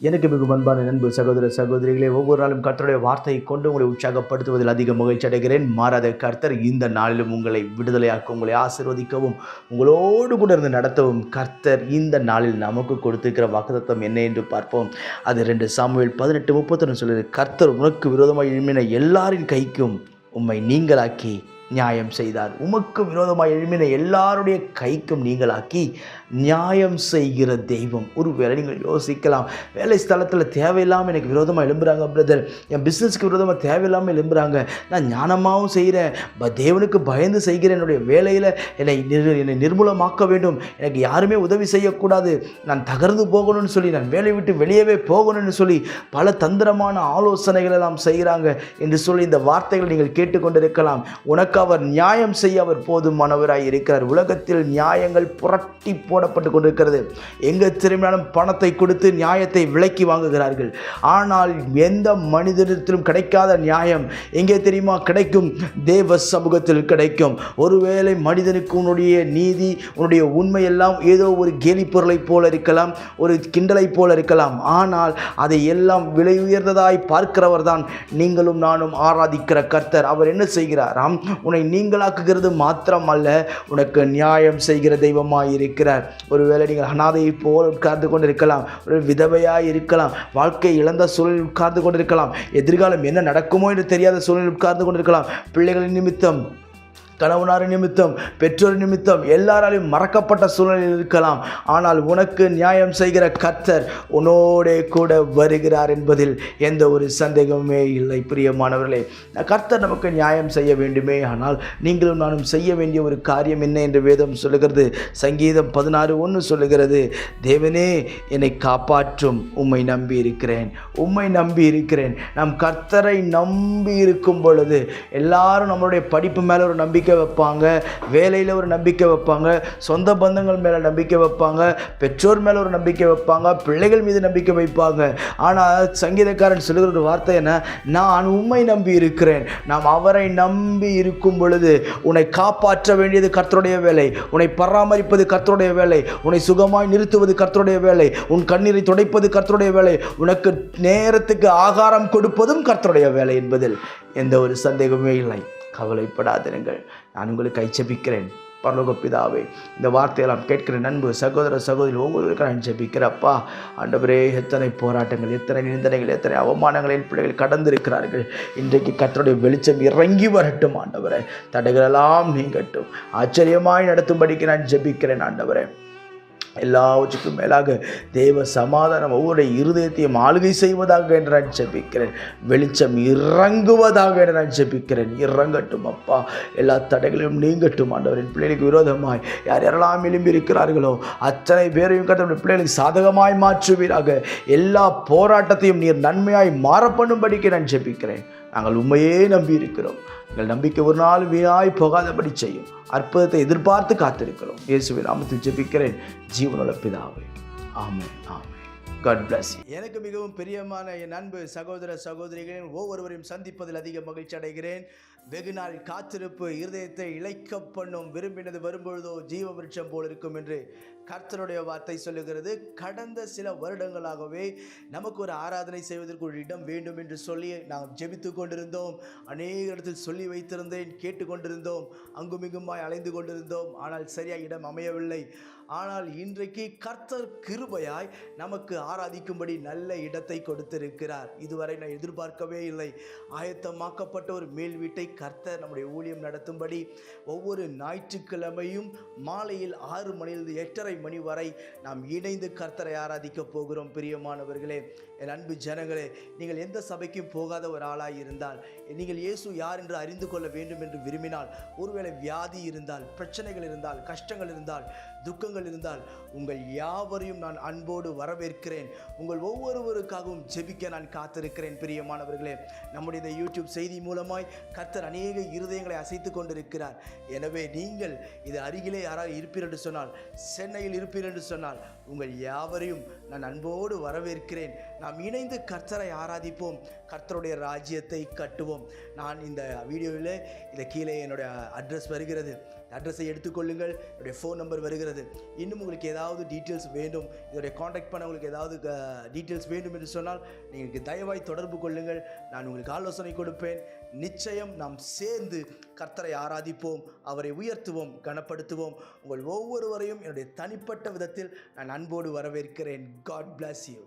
எனக்கு மிக அன்பான நண்பு சகோதர சகோதரிகளே ஒவ்வொரு நாளும் கர்த்தருடைய வார்த்தையை கொண்டு உங்களை உற்சாகப்படுத்துவதில் அதிக மகிழ்ச்சி அடைகிறேன். மாறாத கர்த்தர் இந்த நாளிலும் உங்களை விடுதலையாக்க உங்களை ஆசிர்வதிக்கவும் உங்களோடு கூட இருந்து நடத்தவும் கர்த்தர் இந்த நாளில் நமக்கு கொடுத்திருக்கிற வாக்குதத்தம் என்ன என்று பார்ப்போம். அது ரெண்டு சாமுவேல் பதினெட்டு முப்பத்தொன்று சொல்லுது கர்த்தர் உனக்கு விரோதமாக எழுமின எல்லாரின் கைக்கும் உம்மை நீங்களாக்கி நியாயம் செய்தார். உமக்கு விரோதமாக எழுமின எல்லாருடைய கைக்கும் நீங்களாக்கி நியாயம் செய்கிற தெய்வம். ஒருவேளை நீங்கள் யோசிக்கலாம் வேலை ஸ்தலத்தில் தேவையில்லாமல் எனக்கு விரோதமாக எழும்புறாங்க பிரதர் என் பிஸ்னஸ்க்கு விரோதமாக தேவையில்லாமல் எழும்புறாங்க. நான் ஞானமாகவும் செய்கிறேன் ப தேவனுக்கு பயந்து செய்கிறேன் என்னுடைய வேலையில் என்னை நிர் என்னை நிர்மூலமாக்க வேண்டும். எனக்கு யாருமே உதவி செய்யக்கூடாது. நான் தகர்ந்து போகணும்னு சொல்லி நான் வேலையை விட்டு வெளியவே போகணும்னு சொல்லி பல தந்திரமான ஆலோசனைகள் எல்லாம் செய்கிறாங்க என்று சொல்லி இந்த வார்த்தைகளை நீங்கள் கேட்டுக்கொண்டிருக்கலாம். உனக்கு அவர் நியாயம் செய்ய அவர் போதுமானவராய் இருக்கிறார். உலகத்தில் நியாயங்கள் புரட்டி போடப்பட்டு கொண்டிருக்கிறது. எங்கே திரும்பினாலும் பணத்தை கொடுத்து நியாயத்தை விலக்கி வாங்குகிறார்கள். ஆனால் எந்த மனிதனிடத்திலும் கிடைக்காத நியாயம் எங்கே தெரியுமா? கிடைக்கும். தேவ சமூகத்தில் கிடைக்கும். ஒருவேளை மனிதனுக்கு உன்னுடைய நீதி உன்னுடைய உண்மை எல்லாம் ஏதோ ஒரு கேலி பொருளைப் போல இருக்கலாம் ஒரு கிண்டலைப் போல இருக்கலாம். ஆனால் அதை எல்லாம் விலை உயர்ந்ததாய் பார்க்கிறவர் தான் நீங்களும் நானும் ஆராதிக்கிற கர்த்தர். அவர் என்ன செய்கிறாராம்? உன்னை நீங்களாக்குகிறது மாத்திரம் அல்ல உனக்கு நியாயம் செய்கிற தெய்வமாக இருக்கிறார் ஒருவேளை நீங்கள் அனாதையை போல் உட்கார்ந்து கொண்டு இருக்கலாம் ஒரு விதவையாக இருக்கலாம் வாழ்க்கை இழந்த சூழலில் உட்கார்ந்து கொண்டிருக்கலாம் எதிர்காலம் என்ன நடக்குமோ என்று தெரியாத சூழலில் உட்கார்ந்து கொண்டிருக்கலாம். பிள்ளைகளின் நிமித்தம் கணவனார் நிமித்தம் பெற்றோர் நிமித்தம் எல்லாராலையும் மறக்கப்பட்ட சூழ்நிலையில் இருக்கலாம். ஆனால் உனக்கு நியாயம் செய்கிற கர்த்தர் உன்னோடே கூட வருகிறார் என்பதில் எந்த ஒரு சந்தேகமே இல்லை பிரியமானவர்களே. கர்த்தர் நமக்கு நியாயம் செய்ய வேண்டுமே ஆனால் நீங்களும் நானும் செய்ய வேண்டிய ஒரு காரியம் என்ன என்று வேதம் சொல்லுகிறது. சங்கீதம் பதினாறு ஒன்று சொல்லுகிறது தேவனே என்னை காப்பாற்றும் உம்மை நம்பி இருக்கிறேன் உம்மை நம்பி இருக்கிறேன். நாம் கர்த்தரை நம்பி இருக்கும் பொழுது எல்லாரும் நம்மளுடைய படிப்பு மேலே ஒரு நம்பிக்கை நம்பிக்கை வைப்பாங்க. வேலையில் ஒரு நம்பிக்கை வைப்பாங்க. சொந்த பந்தங்கள் மேலே நம்பிக்கை வைப்பாங்க. பெற்றோர் மேலே ஒரு நம்பிக்கை வைப்பாங்க. பிள்ளைகள் மீது நம்பிக்கை வைப்பாங்க. ஆனால் சங்கீதக்காரன் சொல்லுகிற ஒரு வார்த்தை என்ன? நான் உண்மை நம்பி இருக்கிறேன். நாம் அவரை நம்பி இருக்கும் பொழுது உன்னை காப்பாற்ற வேண்டியது கர்த்தருடைய வேலை. உன்னை பராமரிப்பது கர்த்தருடைய வேலை. உன்னை சுகமாய் நிறுத்துவது கர்த்தருடைய வேலை. உன் கண்ணீரை துடைப்பது கர்த்தருடைய வேலை. உனக்கு நேரத்துக்கு ஆகாரம் கொடுப்பதும் கர்த்தருடைய வேலை என்பதில் எந்த ஒரு சந்தேகமே இல்லை. கவலைப்படாதிருங்கள். நான் உங்களுக்கு ஐச்சபிக்கிறேன் பரலோக பிதாவே இந்த வார்த்தையெல்லாம் கேட்கிற நண்பு சகோதர சகோதரி ஒவ்வொருவருக்கும் நான் ஜபிக்கிறப்பா ஆண்டவரே எத்தனை போராட்டங்கள் எத்தனை நிந்தனைகள் எத்தனை அவமானங்கள் என் பிள்ளைகள் கடந்திருக்கிறார்கள். இன்றைக்கு கத்தருடைய வெளிச்சம் இறங்கி வரட்டும் ஆண்டவரே. தடைகளெல்லாம் நீங்கட்டும். ஆச்சரியமாய் நடத்தும்படிக்கு நான் ஜபிக்கிறேன் ஆண்டவரே. எல்லாவற்றுக்கும் மேலாக தேவ சமாதானம் ஒவ்வொரு இருதயத்தையும் ஆளுகை செய்வதாக என்று நான் ஜெபிக்கிறேன். வெளிச்சம் இறங்குவதாக என்று நான் ஜெபிக்கிறேன். இறங்கட்டும் அப்பா. எல்லா தடைகளையும் நீங்கட்டும் ஆண்டவரின் பிள்ளைகளுக்கு விரோதமாய். யார் யாரெல்லாம் எலும்பி இருக்கிறார்களோ அத்தனை பேரையும் கத்தனுடைய பிள்ளைகளுக்கு சாதகமாய் மாற்றுவீராக. எல்லா போராட்டத்தையும் நீர் நன்மையாய் மாற பண்ணும்படிக்கு நான் ஜெபிக்கிறேன். நாங்கள் உண்மையே நம்பி இருக்கிறோம் எங்கள் நம்பிக்கை ஒரு நாள் வீணாய் போகாதபடி செய்யும். அற்புதத்தை எதிர்பார்த்து காத்திருக்கிறோம். இயேசுவை நாமத்தில் ஜெபிக்கிறேன். ஜீவனோட பிதாவை. ஆமென் ஆமென். காட் bless எனக்கு மிகவும் பிரியமான என் அன்பு சகோதர சகோதரிகளின் ஒவ்வொருவரையும் சந்திப்பதில் அதிக மகிழ்ச்சி அடைகிறேன். வெகுநாள் காத்திருப்பு இருதயத்தை இழைக்க பண்ணும் விரும்பினது வரும்பொழுதோ ஜீவ விருட்சம் போல் இருக்கும் என்று கர்த்தருடைய வார்த்தை சொல்லுகிறது. கடந்த சில வருடங்களாகவே நமக்கு ஒரு ஆராதனை செய்வதற்கு ஒரு இடம் வேண்டும் என்று சொல்லி நாம் ஜெபித்து கொண்டிருந்தோம். அநேக இடத்தில் சொல்லி வைத்திருந்தேன் கேட்டுக்கொண்டிருந்தோம் அங்குமிங்குமாய் அலைந்து கொண்டிருந்தோம். ஆனால் சரியாக இடம் அமையவில்லை. ஆனால் இன்றைக்கு கர்த்தர் கிருபையாய் நமக்கு ஆராதிக்கும்படி நல்ல இடத்தை கொடுத்திருக்கிறார். இதுவரை நான் எதிர்பார்க்கவே இல்லை. ஆயத்தமாக்கப்பட்ட ஒரு மேல் வீட்டை கர்த்தர் நம்முடைய ஊழியம் நடத்தும்படி ஒவ்வொரு ஞாயிற்றுக்கிழமையும் மாலையில் ஆறு மணியிலிருந்து எட்டரை மணி வரை நாம் இணைந்து கர்த்தரை ஆராதிக்க போகிறோம். பிரியமானவர்களே என் அன்பு ஜனங்களே நீங்கள் எந்த சபைக்கும் போகாத ஒரு ஆளாக இருந்தால் நீங்கள் இயேசு யார் என்று அறிந்து கொள்ள வேண்டும் என்று விரும்பினால் ஒருவேளை வியாதி இருந்தால் பிரச்சனைகள் இருந்தால் கஷ்டங்கள் இருந்தால் துக்கங்கள் இருந்தால் உங்கள் யாவரையும் நான் அன்போடு வரவேற்கிறேன். உங்கள் ஒவ்வொருவருக்காகவும் ஜெபிக்க நான் காத்திருக்கிறேன். பிரியமானவர்களே நம்முடைய இந்த யூடியூப் செய்தி மூலமாய் கர்த்தர் அநேக இருதயங்களை அசைத்து கொண்டிருக்கிறார். எனவே நீங்கள் இது அருகிலே யாராவது இருப்பீர் என்று சொன்னால் சென்னையில் இருப்பீர் என்று சொன்னால் உங்கள் யாவரையும் நான் அன்போடு வரவேற்கிறேன். நாம் இணைந்து கர்த்தரை ஆராதிப்போம் கர்த்தருடைய ராஜ்யத்தை கட்டுவோம். நான் இந்த வீடியோவில் இதை கீழே என்னுடைய அட்ரஸ் வருகிறது. அட்ரஸை எடுத்துக்கொள்ளுங்கள். என்னுடைய ஃபோன் நம்பர் வருகிறது. இன்னும் உங்களுக்கு ஏதாவது டீட்டெயில்ஸ் வேண்டும் இதோடைய காண்டாக்ட் பண்ண உங்களுக்கு ஏதாவது டீட்டெயில்ஸ் வேண்டும் என்று சொன்னால் நீங்கள் தயவாய் தொடர்பு கொள்ளுங்கள். நான் உங்களுக்கு ஆலோசனை கொடுப்பேன். நிச்சயம் நாம் சேர்ந்து கர்த்தரை ஆராதிப்போம் அவரை உயர்த்துவோம் கனப்படுத்துவோம். உங்கள் ஒவ்வொருவரையும் என்னுடைய தனிப்பட்ட விதத்தில் நான் அன்போடு வரவேற்கிறேன். God plus you